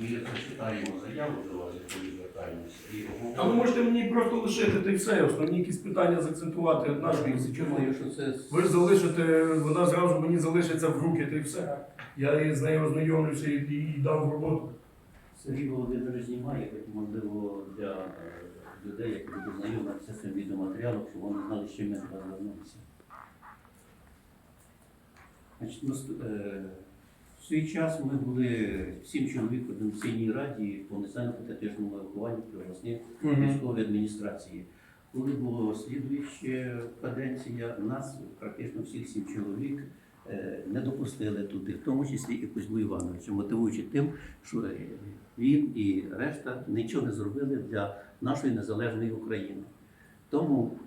Ми прочитаємо заяву до вас, яку ви звертаємося, і А ви обговоримо. можете мені просто лишити та й все, основні якісь питання заакцентувати нашої Я думаю, що це Ви ж залишите, вона зразу мені залишиться в руки, та й все. Я з нею ознайомлюся і, і, і дам в роботу. Сергій Володимирович знімає, хоч можливо для е, людей, які будуть знайомитися з цим відеоматеріалом, щоб вони знали, з чим ми звернулися. Значить, нас- е, в свій час ми були сім чоловік в Координаційній раді по національно-патріотичному вихованню при обласній військової адміністрації. Коли була слідуюча каденція, нас практично всіх сім чоловік е, не допустили туди, в тому числі і Кузьму Івановича, мотивуючи тим, що він і решта нічого не зробили для нашої незалежної України. Тому,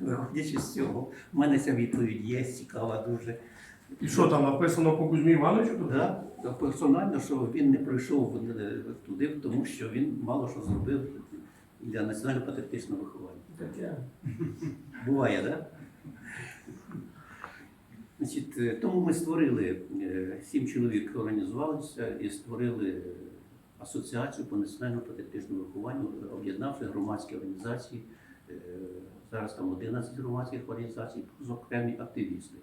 виходячи з цього, в мене ця відповідь є цікава дуже. І що там написано по Кузьмі Івановичу? тут? Да, персонально, що він не пройшов е, туди, тому що він мало що зробив для національно-патріотичного виховання. Таке. Буває, так? Да? Значить, е, тому ми створили, е, сім чоловік організувалися і створили асоціацію по національно-патріотичному вихованню, об'єднавши громадські організації. Е, Зараз там 11 громадських організацій, плюс окремі активісти.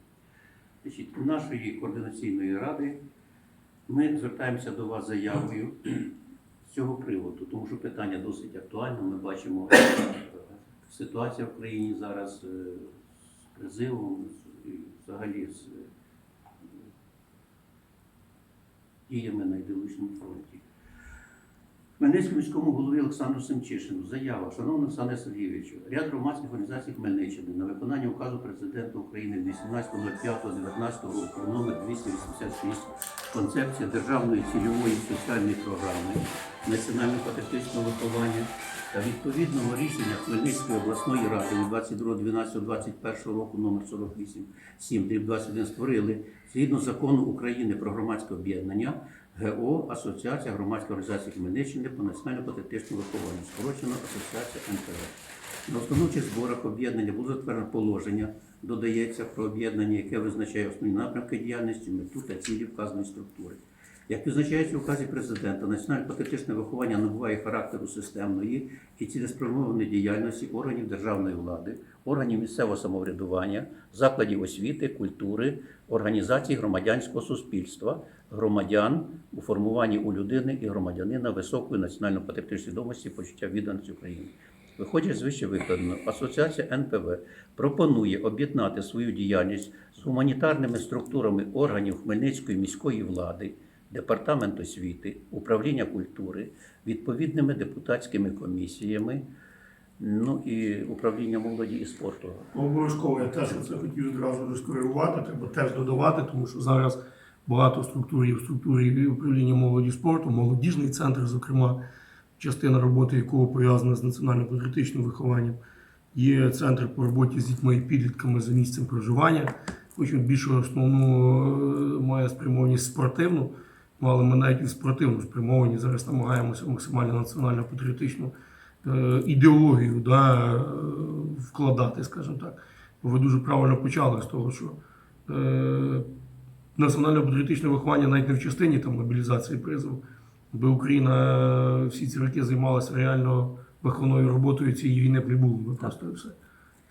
Значить, нашої координаційної ради ми звертаємося до вас заявою з цього приводу, тому що питання досить актуальне. Ми бачимо е, ситуація в країні зараз е, з призивом взагалі з е, діями на ідеологічному фронті. Хмельницькому міському голові Олександру Семчишину. Заява, шановний Олександр Сергійовичу, ряд громадських організацій Хмельниччини на виконання указу президента України від 18.05.19 року номер 286 концепція державної цільової соціальної програми національно-патріотичного виховання та відповідного рішення Хмельницької обласної ради від 22.12.21 року номер 48 7 21 створили згідно закону України про громадське об'єднання ГО Асоціація громадської організації Хмельниччини по національно-патріотичному вихованню, скорочено Асоціація НПВ. На установчих зборах об'єднання було затверджено положення, додається про об'єднання, яке визначає основні напрямки діяльності, мету та цілі вказаної структури. Як визначається в указі президента, національно-патріотичне виховання набуває характеру системної і цілеспрямованої діяльності органів державної влади, органів місцевого самоврядування, закладів освіти, культури, організацій громадянського суспільства, громадян у формуванні у людини і громадянина високої національно-патріотичної свідомості почуття відданості України. Виходячи з вище викладеного, Асоціація НПВ пропонує об'єднати свою діяльність з гуманітарними структурами органів Хмельницької міської влади, департамент освіти, управління культури, відповідними депутатськими комісіями, ну і управління молоді і спорту. Обов'язково я теж це хотів одразу розкоригувати, треба теж додавати, тому що зараз багато структур є в структурі управління молоді і спорту, молодіжний центр, зокрема, частина роботи якого пов'язана з національно-патріотичним вихованням. Є центр по роботі з дітьми і підлітками за місцем проживання. Хоч він більше основну е, має спрямованість спортивну, ну, але ми навіть і в спортивну спрямовані зараз намагаємося максимально національно-патріотичну е, ідеологію да, е, вкладати, скажімо так. Бо ви дуже правильно почали з того, що е, національно-патріотичне виховання навіть не в частині там, мобілізації призову. Би Україна е, всі ці роки займалася реально виховною роботою, цієї війни би просто і все.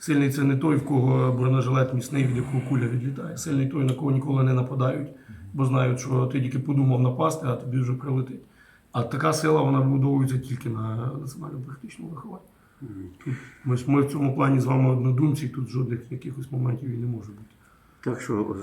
Сильний це не той, в кого бронежилет міцний, від якого куля відлітає. Сильний той, на кого ніколи не нападають, бо знають, що ти тільки подумав напасти, а тобі вже прилетить. А така сила вона вибудовується тільки на національному практичному вихованні. Ми, ми в цьому плані з вами однодумці, тут жодних якихось моментів і не може бути. Так що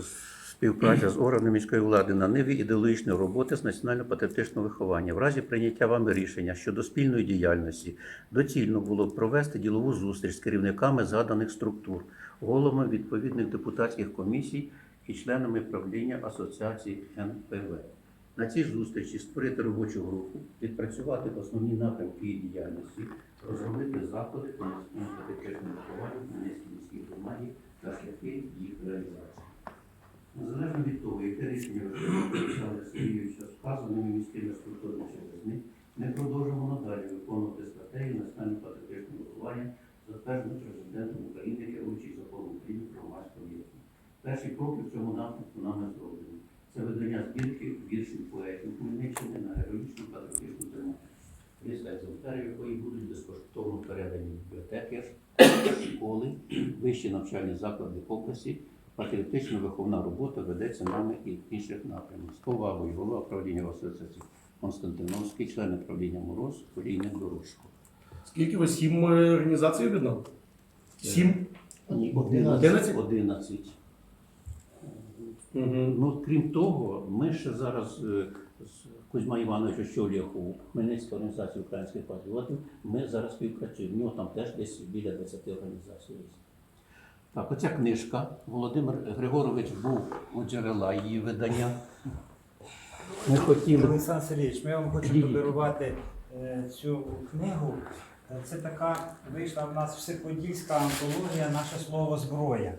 співпраця з органами міської влади на ниві ідеологічної роботи з національно-патріотичного виховання. В разі прийняття вами рішення щодо спільної діяльності доцільно було б провести ділову зустріч з керівниками згаданих структур, головами відповідних депутатських комісій і членами правління асоціації НПВ. На цій зустрічі створити робочу групу, відпрацювати основні напрямки її діяльності, розробити заходи по національно-патріотичному вихованню в Хмельницькій міській громаді та шляхи їх реалізації. Ну, Незалежно від того, яке рішення Олександра Сергійовича вказаними міськими структурами через ми продовжимо надалі виконувати стратегію національного патріотичного виховання, затверджену президентом України, керуючий законом України про громадську об'єднання. Перші кроки в цьому напрямку нами зроблені. Це видання збірки віршів поетів Хмельниччини на героїчну патріотичну тематику. Міста екземпляри, якої будуть безкоштовно передані в бібліотеки, школи, вищі навчальні заклади області. Патріотично-виховна робота ведеться нами і в інших напрямах. З повагою голова правління асоціації Константиновський, члени правління Мороз, Олійник Дорожко. Скільки ви сім е, організацій об'єднали? Сім? Ні, Одинадцять? 11. 11. Угу. Ну, крім того, ми ще зараз е, з Кузьма Іванович очолює ХУ, Хмельницька організація українських патріотів. Ми зараз співпрацюємо. В нього там теж десь біля 20 організацій. є. Так, оця книжка. Володимир Григорович був у джерела її видання. Ми хотіли. Олександр Сергійович, ми вам хочемо подарувати е, цю книгу. Це така вийшла в нас всеподільська антологія Наше слово зброя.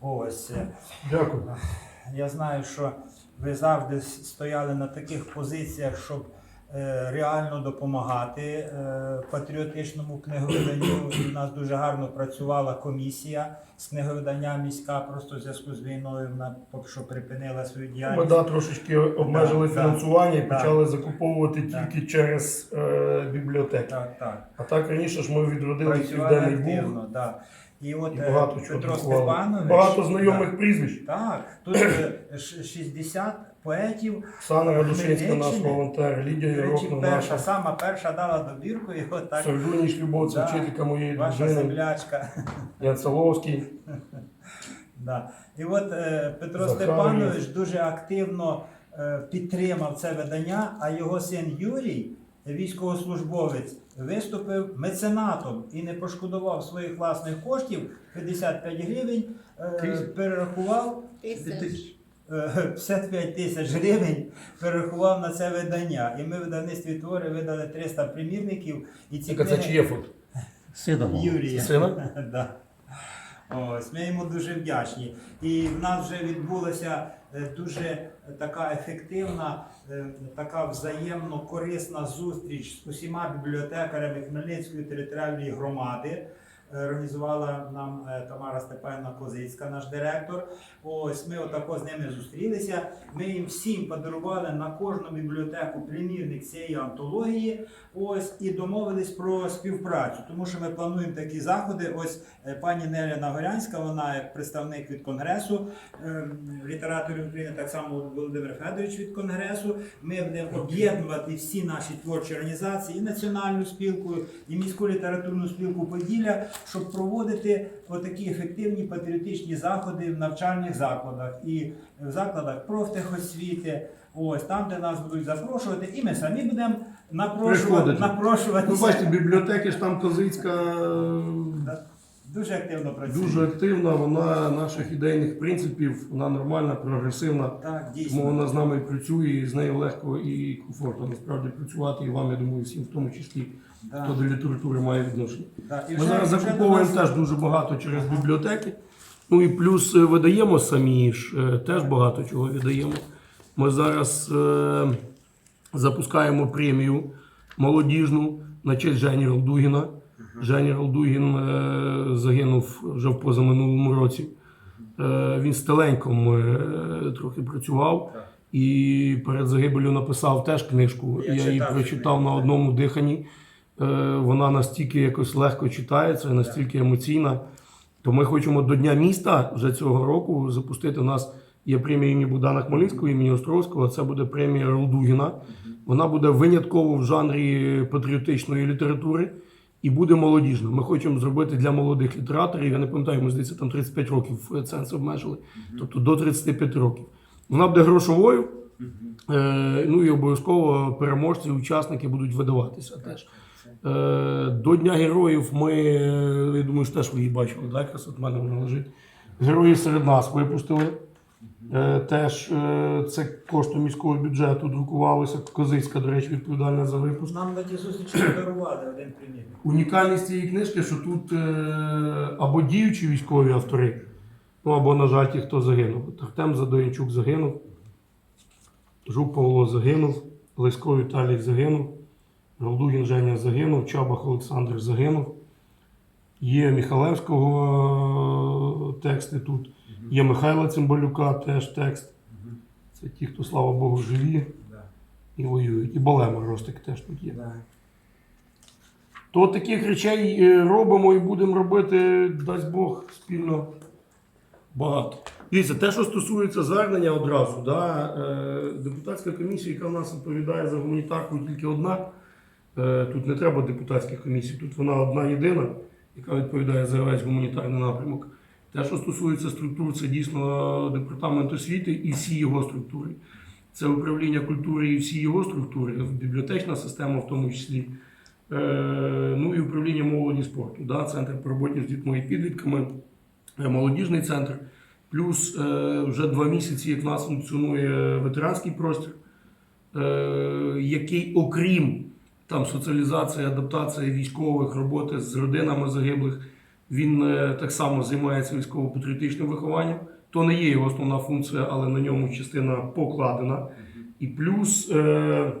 Ось. е, Дякую. Я знаю, що ви завжди стояли на таких позиціях, щоб реально допомагати е, патріотичному книговиданню. І в нас дуже гарно працювала комісія з книговидання міська, просто в зв'язку з війною вона поки що припинила свою Ми да, трошечки обмежили Так, фінансування і так. почали закуповувати Так. тільки через е, бібліотеки. Так, так. А так раніше ж ми відродили південний бух активно, да. І от і е, багато Петро. Степанович. Багато знайомих да. прізвищ. Так, тут е, 60 поетів. Оксана Радушинська, наш волонтер, Лідія перша, наша. сама перша дала добірку, і от так Сергуніч Любов, це Да. вчителька моєї ваша дружини, землячка. Ян Соловський. Да. І от е, Петро. Степанович дуже активно е, підтримав це видання, а його син Юрій, військовослужбовець, виступив меценатом і не пошкодував своїх власних коштів 55 гривень, е, перерахував Тисяч. Е, 55 тисяч гривень перерахував на це видання. І ми в видавництві твори видали 300 примірників. І ці Так, а це книги- чиє фото? Сина мого. Юрія. Сина? да. Ось, ми йому дуже вдячні. І в нас вже відбулася е, дуже така ефективна, е, така взаємно корисна зустріч з усіма бібліотекарями Хмельницької територіальної громади. Е, Організувала нам е, Тамара Степанівна Козицька, наш директор. Ось ми отако з ними зустрілися. Ми їм всім подарували на кожну бібліотеку примірник цієї антології. Ось і домовились про співпрацю, тому що ми плануємо такі заходи. Ось е, пані Неля Нагорянська, вона як представник від конгресу літераторів України, так само Володимир Федорович від конгресу. Ми будемо об'єднувати всі наші творчі організації, і національну спілку, і міську літературну спілку Поділля, щоб проводити отакі ефективні патріотичні заходи в навчальних закладах і в закладах профтехосвіти. Ось там, де нас будуть запрошувати, і ми самі будемо напрошувати, напрошувати. Ви бачите, бібліотеки ж там Козицька Дуже активно працює. дуже активна, вона наших ідейних принципів, вона нормальна, прогресивна. Так, Тому вона з нами працює, і з нею легко і комфортно насправді працювати. І вам, я думаю, всім в тому числі, Да. хто до літератури має відношення. Да. І Ми вже- зараз вже закуповуємо нас- теж дуже багато через бібліотеки. Ну і плюс е, видаємо самі ж е, теж багато чого віддаємо. Ми зараз е, запускаємо премію молодіжну на честь Жені Ралдугіна. Жені Ралдугін е, загинув вже в позаминулому році. Е, він з теленьком е, трохи працював і перед загибелю написав теж книжку. Я Я, її читав прочитав на одному диханні. Вона настільки якось легко читається, настільки емоційна. То ми хочемо до Дня міста вже цього року запустити. У нас є премія імені Богдана Хмельницького, імені Островського. Це буде премія Ралдугіна. Вона буде винятково в жанрі патріотичної літератури і буде молодіжна. Ми хочемо зробити для молодих літераторів. Я не пам'ятаю, ми здається, там 35 років ценз обмежили, тобто до 35 років. Вона буде грошовою. Е, ну і обов'язково переможці, учасники будуть видаватися теж. Е, до Дня героїв ми, я думаю, що теж ви її бачили, так? Якраз от в мене вона лежить. Герої серед нас випустили. Е, теж е, це коштом міського бюджету друкувалося. Козицька, до речі, відповідальна за випуск. Нам на ті зустрічі подарували один примірник. Унікальність цієї книжки, що тут е, або діючі військові автори, ну або, на жаль, ті, хто загинув. Артем Задоянчук загинув, Жук Павло загинув, Лесько Віталій загинув, Галдугін Женя загинув, Чабах Олександр загинув. Є Михалевського е, тексти тут, є Михайла Цимбалюка теж текст. Це ті, хто, слава Богу, живі і воюють. І Балема Ростик теж тут є. То таких речей е, робимо і будемо робити, дасть Бог, спільно багато. Дивіться, те, що стосується звернення одразу, да, е, депутатська комісія, яка в нас відповідає за гуманітарку, тільки одна. Е, тут не треба депутатських комісій, тут вона одна єдина, яка відповідає за весь гуманітарний напрямок. Те, що стосується структур, це дійсно департамент освіти і всі його структури. Це управління культури і всі його структури, бібліотечна система в тому числі. Е, ну і управління молоді спорту, да, центр по роботі з дітьми і підлітками, е, молодіжний центр. Плюс е, вже два місяці, як в нас функціонує ветеранський простір, який, окрім там соціалізації, адаптації військових, роботи з родинами загиблих, він е, так само займається військово-патріотичним вихованням. То не є його основна функція, але на ньому частина покладена. І плюс е,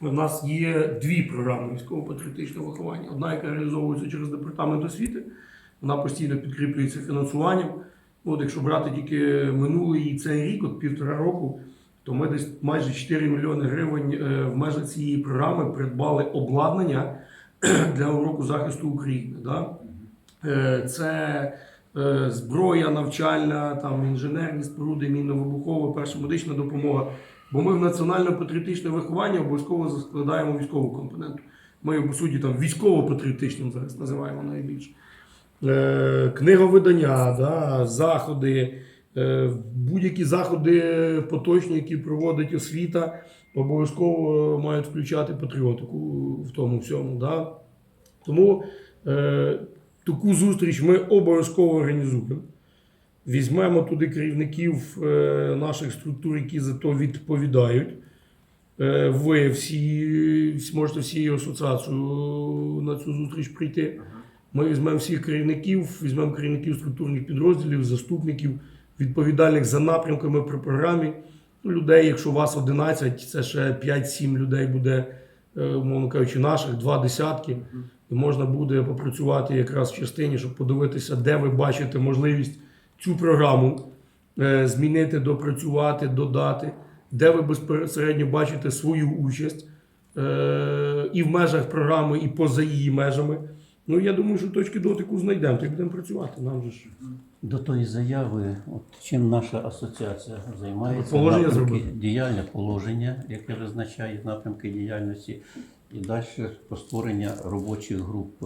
у нас є дві програми військово-патріотичного виховання. Одна, яка реалізовується через департамент освіти, вона постійно підкріплюється фінансуванням. От якщо брати тільки минулий і цей рік, от півтора року, то ми десь майже 4 мільйони гривень е, в межах цієї програми придбали обладнання для уроку захисту України. Да? Е, Це е, зброя навчальна, там інженерні споруди, мінно-вибухова, перша медична допомога. Бо ми в національно-патріотичне виховання обов'язково складаємо військову компоненту. Ми по суті, там військово-патріотичним зараз називаємо найбільше. Е, Книговидання, да, заходи, будь-які заходи поточні, які проводить освіта, обов'язково мають включати патріотику в тому всьому. Да. Тому таку зустріч ми обов'язково організуємо. Візьмемо туди керівників е, наших структур, які за то відповідають. Е, ви всі зможете всією асоціацією на цю зустріч прийти. Ми візьмемо всіх керівників, візьмемо керівників структурних підрозділів, заступників, відповідальних за напрямками при програмі. Ну, Людей, якщо у вас 11, це ще 5-7 людей буде, е, умовно кажучи, наших, два десятки. І можна буде попрацювати якраз в частині, щоб подивитися, де ви бачите можливість цю програму е, змінити, допрацювати, додати, де ви безпосередньо бачите свою участь е, і в межах програми, і поза її межами. Ну, я думаю, що точки дотику знайдемо, то й будемо працювати. Нам же ж До тої заяви, от чим наша асоціація займається, Положення напрямки зробити. діяльне положення, яке визначає напрямки діяльності, і далі про створення робочих груп.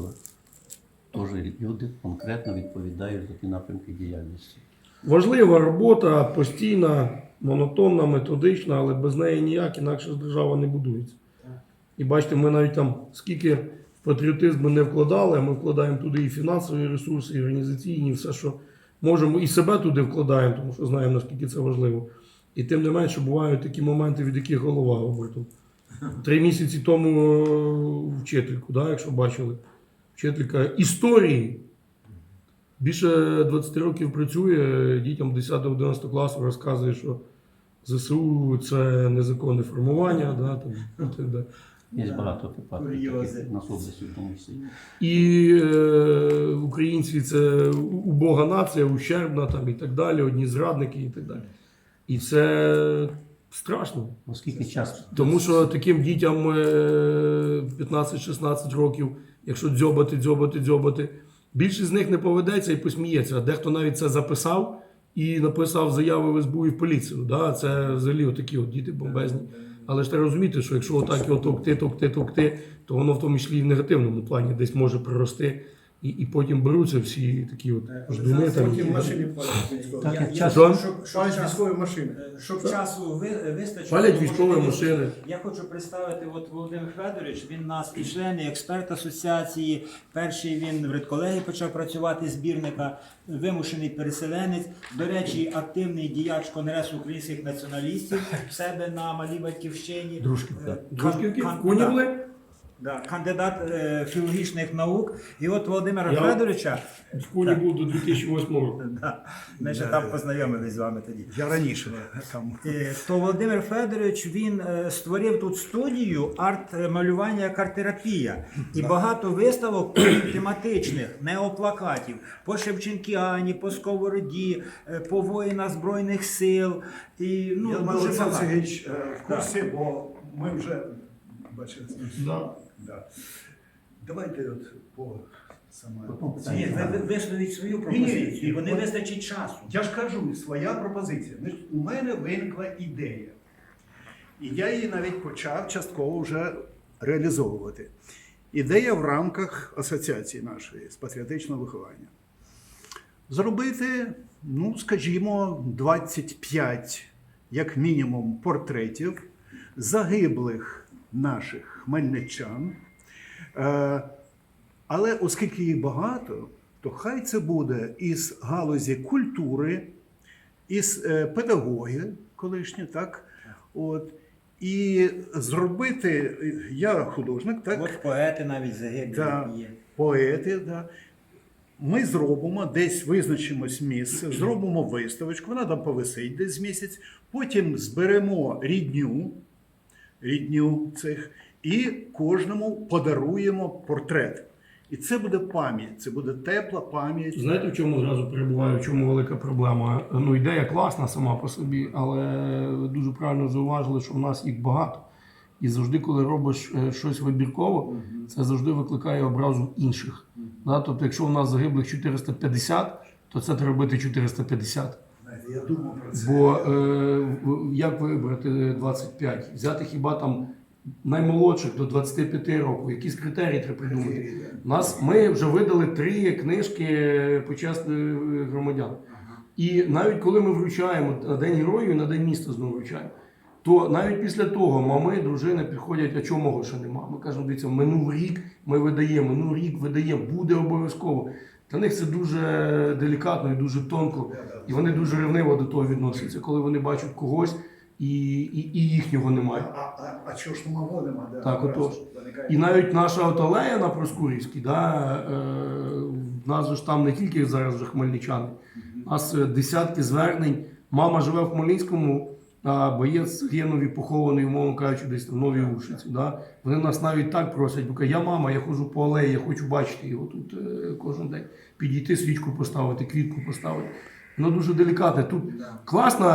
Теж люди конкретно відповідають за ті напрямки діяльності. важлива робота, постійна, монотонна, методична, але без неї ніяк інакше держава не будується. І бачите, ми навіть там скільки в патріотизм ми не вкладали, а ми вкладаємо туди і фінансові ресурси, і організаційні, і все, що можемо, і себе туди вкладаємо, тому що знаємо, наскільки це важливо. І тим не менше бувають такі моменти, від яких голова обертом. Три місяці тому е, вчительку, да, якщо бачили, вчителька історії. Більше 20 років працює, дітям 10-11 класу розказує, що ЗСУ це незаконне формування, да, там, і так далі. Є багато випадків на в тому числі. І е, українці це убога нація, ущербна там, і так далі, одні зрадники і так далі. І це страшно. Оскільки час Тому що таким дітям е, 15-16 років, якщо дзьобати, дзьобати, дзьобати, більшість з них не поведеться і посміється. Дехто навіть це записав і написав заяви в СБУ і в поліцію. Да? Це взагалі такі от діти бомбезні. Але ж треба розуміти, що якщо отак його товкти, товкти, товкти, то воно в тому числі і в негативному плані десь може прорости. І, і потім беруться всі такі от ждуни. Там, Потім машини палять військові. Так, як я- час- Що? щоб- щоб Палять час- військові машини. Е, Щоб часу ви- вистачило. Палять військові машини. Я хочу представити от Володимир Федорович. Він у нас і член, і експерт асоціації. Перший він в редколегі почав працювати збірника, вимушений переселенець. До речі, активний діяч Конгресу українських націоналістів в себе на малій батьківщині. Е, кан- Дружківки, в Куні да. кандидат е, філологічних наук. І от Володимира Я- Федоровича, В Куні був до 2008 року. да, ми ще там познайомились з вами тоді. Я раніше там. Е, То Володимир Федорович він е, створив тут студію арт-малювання картерапія і багато виставок тематичних, неоплакатів по Шевченкіані, по Сковороді, е, по воїнах Збройних сил. І, ну, Я думаю, дуже Олександр багато. Сергійович е, в курсі, бо ми вже бачили. Да. Да. Давайте от по саме. Ні, ви, ви висловіть свою пропозицію, бо не от- вистачить часу. Я ж кажу, своя пропозиція. У мене виникла ідея. І я її навіть почав частково вже реалізовувати. Ідея в рамках асоціації нашої з патріотичного виховання. Зробити, ну, скажімо, 25, як мінімум, портретів загиблих наших хмельничан. Е, але оскільки їх багато, то хай це буде із галузі культури, із е, педагоги колишні, так? От. І зробити, я художник, так? От поети навіть загиблі Да. є. поети. Да. Ми зробимо десь визначимось місце, зробимо виставочку, вона там повисить десь місяць, потім зберемо рідню, рідню цих, і кожному подаруємо портрет. І це буде пам'ять, це буде тепла пам'ять. Знаєте, в чому зразу перебуває, в чому велика проблема? Ну, ідея класна сама по собі, але ви дуже правильно зауважили, що в нас їх багато. І завжди, коли робиш е, щось вибірково, це завжди викликає образу інших. Да? Тобто, якщо у нас загиблих 450, то це треба робити 450. Я думав про це. Бо е, як вибрати 25? Взяти хіба там наймолодших до 25 років, якісь критерії треба придумати. Нас ми вже видали три книжки почесних громадян. І навіть коли ми вручаємо на День героїв і на День міста знову вручаємо, то навіть після того мами, дружини підходять, а чого мого ще нема. Ми кажемо, дивіться, минув рік ми видаємо, минув рік видаємо, буде обов'язково. Для них це дуже делікатно і дуже тонко. І вони дуже ревниво до того відносяться, коли вони бачать когось і, і, і їхнього немає. а, а, а чого ж мого нема? Да, Так, отож. І навіть наша от алея на Проскурівській, да, е, в нас же ж там не тільки зараз вже хмельничани, у нас десятки звернень. Мама живе в Хмельницькому, а боєць загинув і похований, умовно кажучи, десь в Новій Ушиці. Да. Вони нас навіть так просять, бо кажуть, я мама, я ходжу по алеї, я хочу бачити його тут е, кожен день. Підійти, свічку поставити, квітку поставити. Воно дуже делікатне. Тут класна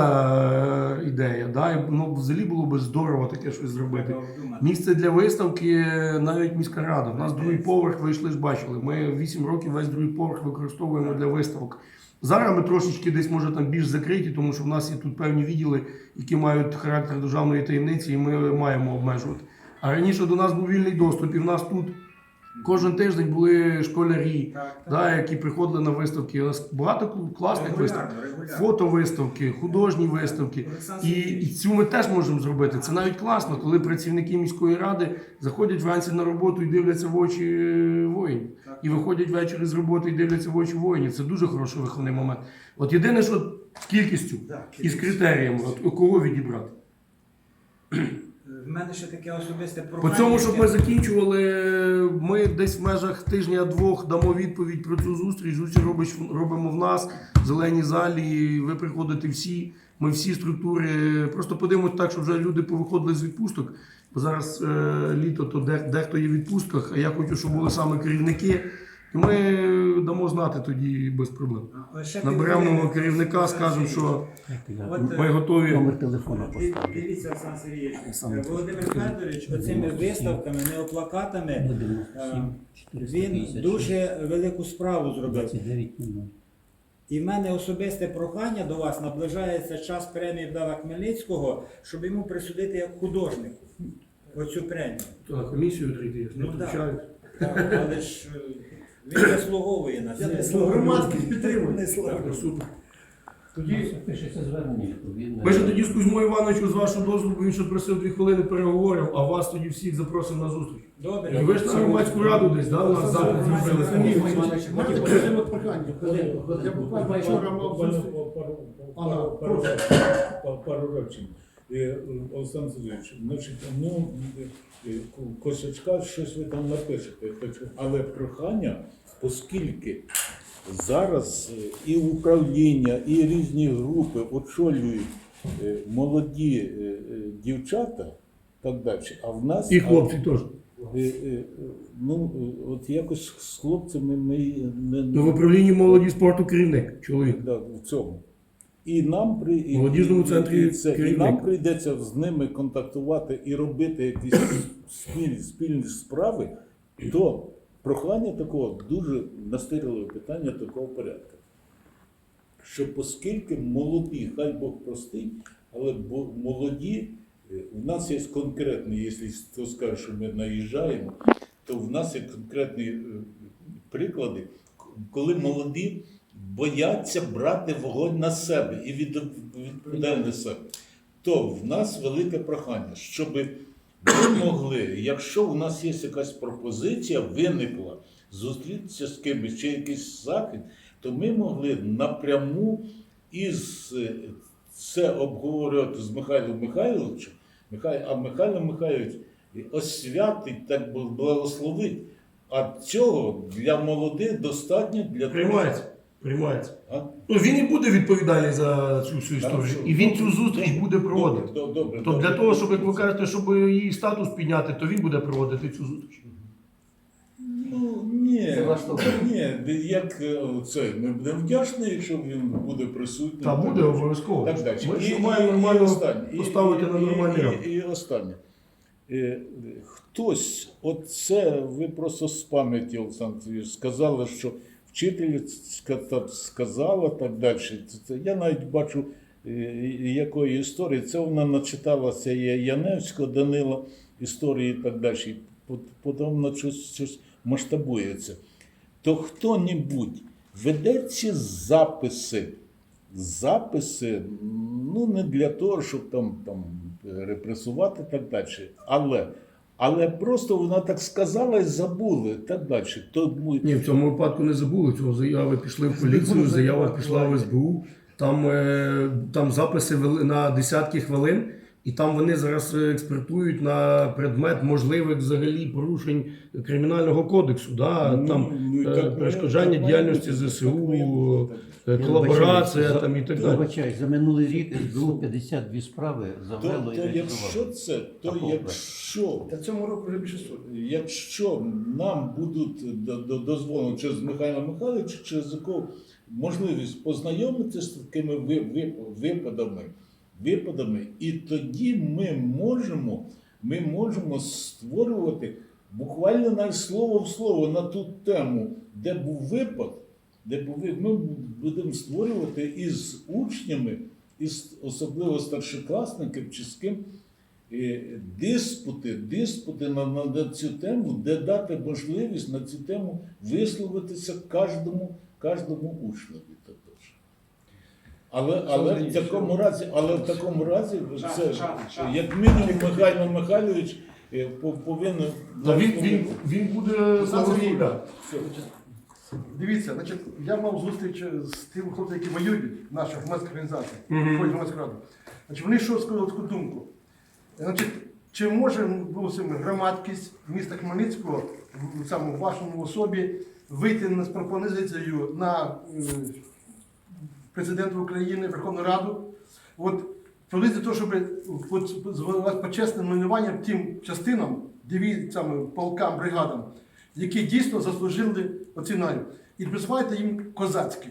е, ідея, да, і, ну, взагалі було б здорово таке щось зробити. Місце для виставки навіть міська рада. У нас другий поверх, ви йшли ж бачили. Ми 8 років весь другий поверх використовуємо для виставок. Зараз ми трошечки десь може там більш закриті, тому що в нас є тут певні відділи, які мають характер державної таємниці, і ми маємо обмежувати. А раніше до нас був вільний доступ, і в нас тут кожен тиждень були школярі, да, які приходили на виставки. У нас багато кл- класних виставок. Фотовиставки, художні виставки. І, і цю ми теж можемо зробити. Це навіть класно, коли працівники міської ради заходять вранці на роботу і дивляться в очі е, воїнів. І виходять ввечері з роботи і дивляться в очі воїнів. Це дуже хороший виховний момент. От єдине, що з кількістю і з критеріями, от у кого відібрати. В мене ще таке особисте По цьому, щоб ми закінчували, ми десь в межах тижня-двох дамо відповідь про цю зустріч. Зустріч робиш- робимо в нас, в зеленій залі. Ви приходите всі. Ми всі структури. Просто подивимось так, щоб вже люди повиходили з відпусток. Бо зараз е, літо, то де, дехто є в відпустках, а я хочу, щоб були саме керівники. І ми дамо знати тоді без проблем. Наберемо нового керівника, скажемо, що ми готові. Номер телефону поставлю. Дивіться, Олександр Сергійович, Володимир Федорович, оцими виставками, неоплакатами, е, він дуже велику справу зробив. І в мене особисте прохання до вас наближається час премії Бдава Хмельницького, щоб йому присудити як художнику оцю премію. На комісію прийти, не Ну, Так, але ж е, він заслуговує на це. Громадськість підтримує. Так, супер. Тоді пишеться звернення відповідно. Ми ж тоді з Кузьмою Івановичу, з вашого дозволу, бо він ще просив дві хвилини переговорів, а вас тоді всіх запросимо на зустріч. І ви ж на громадську раду десь, да, у нас запит зробили. Я буквально вчора мав зустріч. Пару, прошу. Е, Олександр Сергійович, значить, ну, е, Косячка, щось ви там напишете, але прохання, оскільки зараз е, і управління, і різні групи очолюють е, молоді е, е, дівчата, так далі, а в нас І хлопці теж. Е, е, е, Ну, е, от якось з хлопцями ми не, Ну, в управлінні молоді спорту керівник, чоловік. Да, в цьому. І нам при і, молодіжному центрі і, це, і нам прийдеться з ними контактувати і робити якісь спільні, спільні справи, то прохання такого дуже настирливе питання такого порядку. Що оскільки молоді, хай Бог простить, але молоді, е, в нас є конкретний, якщо хто скаже, що ми наїжджаємо, то в нас є конкретні е, приклади, коли молоді бояться брати вогонь на себе і від- відповідальність на себе. То в нас велике прохання, щоб ми могли, якщо у нас є якась пропозиція, виникла зустрітися з кимось чи якийсь захід, то ми могли напряму із е, це обговорювати з Михайлом Михайловичем, Михай, а Михайло Михайлович освятить, так благословить. А цього для молодих достатньо для того, Приймається. А? Ну він і буде відповідальний за цю всю історію. Хорошо. І він цю зустріч буде проводити. Добре, добре, То добре. для того, щоб як ви кажете, щоб її статус підняти, то він буде проводити цю зустріч. Ну, ні, Це влаштовує. ні, як е, це, ми будемо вдячні, якщо він буде присутній. Та буде обов'язково. Так далі. Ми І- ще і- маємо нормально останнє. Поставити на і- нормальний і- рівень. І останнє. Е, Хтось, от це ви просто з пам'яті, Олександр Сергійович, сказали, що вчительська так сказала так далі. Я навіть бачу, е, якої історії. Це вона начиталася Яневського, Данила, історії і так далі. Пот- Потім на щось, щось масштабується. То хто-небудь веде ці записи записи, ну не для того, щоб там, там репресувати і так далі. Але, але просто вона так сказала і забули, так далі. То, ну, Ні, в цьому випадку не забули. Цього заяви пішли в поліцію, заява пішла в СБУ. Там, е, там записи на десятки хвилин, і там вони зараз експертують на предмет можливих взагалі порушень кримінального кодексу. Да? Ну, Там ну, е, так має- перешкоджання так діяльності бути, ЗСУ, так колаборація там і так за- далі. Вибачаюсь, за минулий рік СБУ 52 справи То, завело і то якщо реєструвало. це, то Такого якщо, Та цьому року вже більше сотні. якщо нам будуть до- до- дозволено через Михайла Михайловича, через якого можливість познайомитися з такими ви- ви- випадами, випадами, і тоді ми можемо, ми можемо створювати буквально навіть слово в слово на ту тему, де був випад, де ми будемо створювати із учнями, із особливо старшокласників чи з ким е, диспути, диспути на, на, на цю тему, де дати можливість на цю тему висловитися кожному, кожному учневі. Але, але в такому разі, але в такому разі це як мінімум Михайло Михайлович е, повинен він, він, він буде розмовляти. Дивіться, значить, я мав зустріч з тим хлопцем, які воюють, наша громадська організація, Мгм. входить громадську раду. Значить, вони що сказали таку думку? Значить, чи може допустим, громадськість міста Хмельницького, в- саме в вашому особі, вийти на- з пропозицією на е, президента України, Верховну Раду, от провести те, щоб от, почесне номінування тим частинам, диві, саме полкам, бригадам, які дійсно заслужили оці навіть. І присваїти їм козацькі.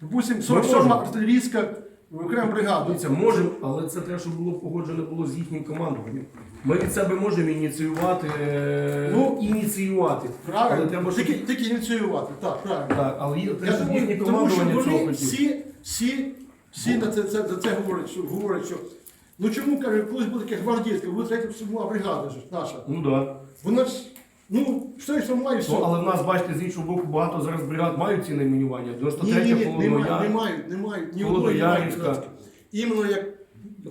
Допустим, 47 можемо. артилерійська окрема бригада. Дивіться, можемо, але це треба, щоб було погоджено було з їхнім командуванням. Ми від себе можемо ініціювати, е, Ну, ініціювати. Але Правильно, треба, щоб... тільки, тільки ініціювати. Так, правильно. Так, але є, Я треба, щоб думаю, тому що командування цього вони хотіло. всі, всі, всі на це, це, за це говорять, що, говорять, що ну чому, каже, колись була така гвардійська, була третя всього бригада ж наша. Ну так. Да. Вона ж, ну, все, що має, все. Ну, але в нас, бачите, з іншого боку, багато зараз бригад мають ці найменування. Ні, ні, 93 ні, немає, Холоднояр. не мають, не мають, ні одної немає. Козацької. Іменно як,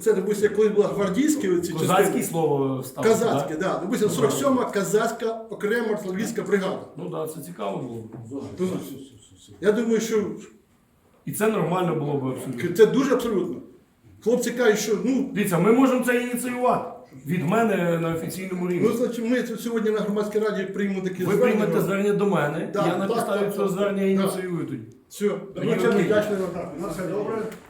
це, допустим, як коли була гвардійська, ці Козацьке частини, слово стало. казацьке, да. да. Допустим, 47-ма казацька окрема артилерійська бригада. Ну так, да, це цікаво було. б. Ну, Я думаю, що І це нормально було б абсолютно. це дуже абсолютно. Хлопці кажуть, що ну, Дивіться, ми можемо це ініціювати. Від мене на офіційному рівні. Ну, значить, ми сьогодні на громадській раді приймемо такі Ви приймете звернення до мене, Да, я на так, підставі так, цього так, звернення так. ініціюю тоді. Все, Мені дуже вдячний вам. На все добре.